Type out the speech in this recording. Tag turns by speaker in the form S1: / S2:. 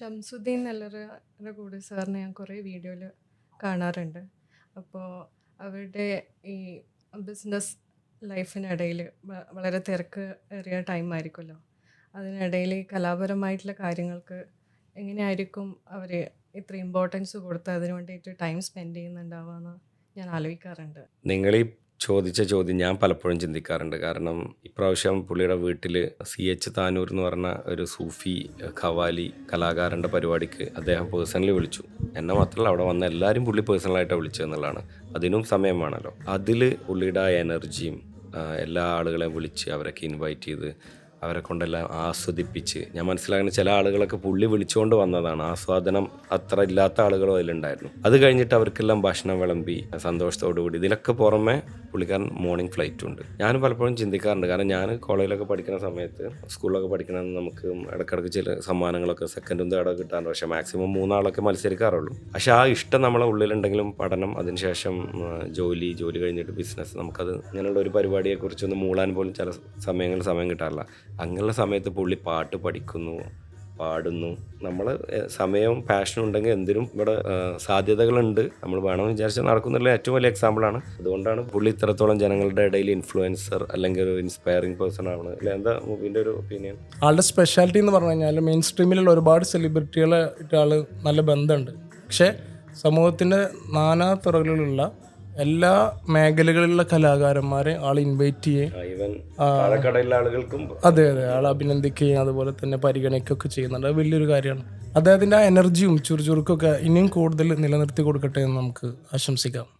S1: ഷംസുദ്ദീൻ നെല്ലറയുടെ കൂടെ സാറിനെ ഞാൻ കുറേ വീഡിയോയിൽ കാണാറുണ്ട്. അപ്പോൾ അവരുടെ ഈ ബിസിനസ് ലൈഫിനിടയിൽ വളരെ തിരക്ക് ഏറിയ ടൈം ആയിരിക്കുമല്ലോ അതിനിടയിൽ കലാപരമായിട്ടുള്ള കാര്യങ്ങൾക്ക് എങ്ങനെയായിരിക്കും അവർ ഇത്ര ഇമ്പോർട്ടൻസ് കൊടുത്ത് അതിന് വേണ്ടിയിട്ട് ടൈം സ്പെൻഡ് ചെയ്യുന്നുണ്ടാവുക എന്ന് ഞാൻ ആലോചിക്കാറുണ്ട്.
S2: നിങ്ങൾ ഈ ചോദിച്ച ചോദ്യം ഞാൻ പലപ്പോഴും ചിന്തിക്കാറുണ്ട്. കാരണം ഇപ്രാവശ്യം പുള്ളിയുടെ വീട്ടിൽ സി എച്ച് താനൂർ എന്ന് പറഞ്ഞ ഒരു സൂഫി ഖവാലി കലാകാരന്റെ പരിപാടിക്ക് അദ്ദേഹം പേഴ്സണലി വിളിച്ചു. എന്നെ മാത്രമല്ല അവിടെ വന്ന എല്ലാവരും പുള്ളി പേഴ്സണലായിട്ടാണ് വിളിച്ചതെന്നുള്ളതാണ് അതിനും സമയം വേണമല്ലോ. അതിൽ പുള്ളിയുടെ എനർജിയും എല്ലാ ആളുകളെയും വിളിച്ച് അവരൊക്കെ ഇൻവൈറ്റ് ചെയ്ത് അവരെ കൊണ്ടെല്ലാം ആസ്വദിപ്പിച്ച്. ഞാൻ മനസ്സിലാക്കുന്ന ചില ആളുകളൊക്കെ പുള്ളി വിളിച്ചുകൊണ്ട് വന്നതാണ്. ആസ്വാദനം അത്ര ഇല്ലാത്ത ആളുകളും അതിലുണ്ടായിരുന്നു. അത് കഴിഞ്ഞിട്ട് അവർക്കെല്ലാം ഭക്ഷണം വിളമ്പി സന്തോഷത്തോടുകൂടി ഇതിലൊക്കെ പുറമെ പുള്ളിക്കാരൻ മോർണിംഗ് ഫ്ലൈറ്റ് ഉണ്ട്. ഞാൻ പലപ്പോഴും ചിന്തിക്കാറുണ്ട്. കാരണം ഞാൻ കോളേജിലൊക്കെ പഠിക്കുന്ന സമയത്ത് സ്കൂളിലൊക്കെ പഠിക്കുന്ന നമുക്ക് ഇടയ്ക്കിടയ്ക്ക് ചില സമ്മാനങ്ങളൊക്കെ സെക്കൻഡും തേർഡൊക്കെ കിട്ടാറുണ്ട്. പക്ഷേ മാക്സിമം മൂന്നാളൊക്കെ മത്സരിക്കാറുള്ളൂ. പക്ഷേ ആ ഇഷ്ടം നമ്മളെ ഉള്ളിലുണ്ടെങ്കിലും പഠനം അതിനുശേഷം ജോലി ജോലി കഴിഞ്ഞിട്ട് ബിസിനസ് നമുക്കത് ഇങ്ങനെയുള്ള ഒരു പരിപാടിയെക്കുറിച്ചൊന്ന് മൂളാൻ പോലും ചില സമയങ്ങളിൽ സമയം കിട്ടാറില്ല. അങ്ങനെയുള്ള സമയത്ത് പുള്ളി പാട്ട് പഠിക്കുന്നു പാടുന്നു. നമ്മൾ സമയവും പാഷനും ഉണ്ടെങ്കിൽ എന്തിനും ഇവിടെ സാധ്യതകളുണ്ട്. നമ്മൾ വേണമെന്ന് വിചാരിച്ചാൽ നടക്കുന്നുള്ള ഏറ്റവും വലിയ എക്സാമ്പിളാണ് അതുകൊണ്ടാണ് പുള്ളി ഇത്രത്തോളം ജനങ്ങളുടെ ഇടയിൽ ഇൻഫ്ലുവൻസർ അല്ലെങ്കിൽ ഒരു ഇൻസ്പയറിംഗ് പേഴ്സൺ ആണ് അല്ലെ? എന്താ മൂവിന്റെ ഒരു ഒപ്പീനിയൻ
S3: ആളുടെ സ്പെഷ്യാലിറ്റി എന്ന് പറഞ്ഞു കഴിഞ്ഞാൽ മെയിൻ സ്ട്രീമിലുള്ള ഒരുപാട് സെലിബ്രിറ്റികളെ ആൾ നല്ല ബന്ധമുണ്ട്. പക്ഷേ സമൂഹത്തിന്റെ നാനാ തുറകളിലുള്ള എല്ലാ മേഖലകളിലുള്ള കലാകാരന്മാരെ ആൾ ഇൻവൈറ്റ് ചെയ്യുകയും
S2: ആളുകൾക്കും
S3: അതെ അതെ. ആൾ അഭിനന്ദിക്കുകയും അതുപോലെ തന്നെ പരിഗണിക്കുകയൊക്കെ ചെയ്യുന്നുണ്ട്. അത് വലിയൊരു കാര്യമാണ്. അദ്ദേഹത്തിന്റെ ആ എനർജിയും ചുറുചുറുക്കൊക്കെ ഇനിയും കൂടുതൽ നിലനിർത്തി കൊടുക്കട്ടെ എന്ന് നമുക്ക് ആശംസിക്കാം.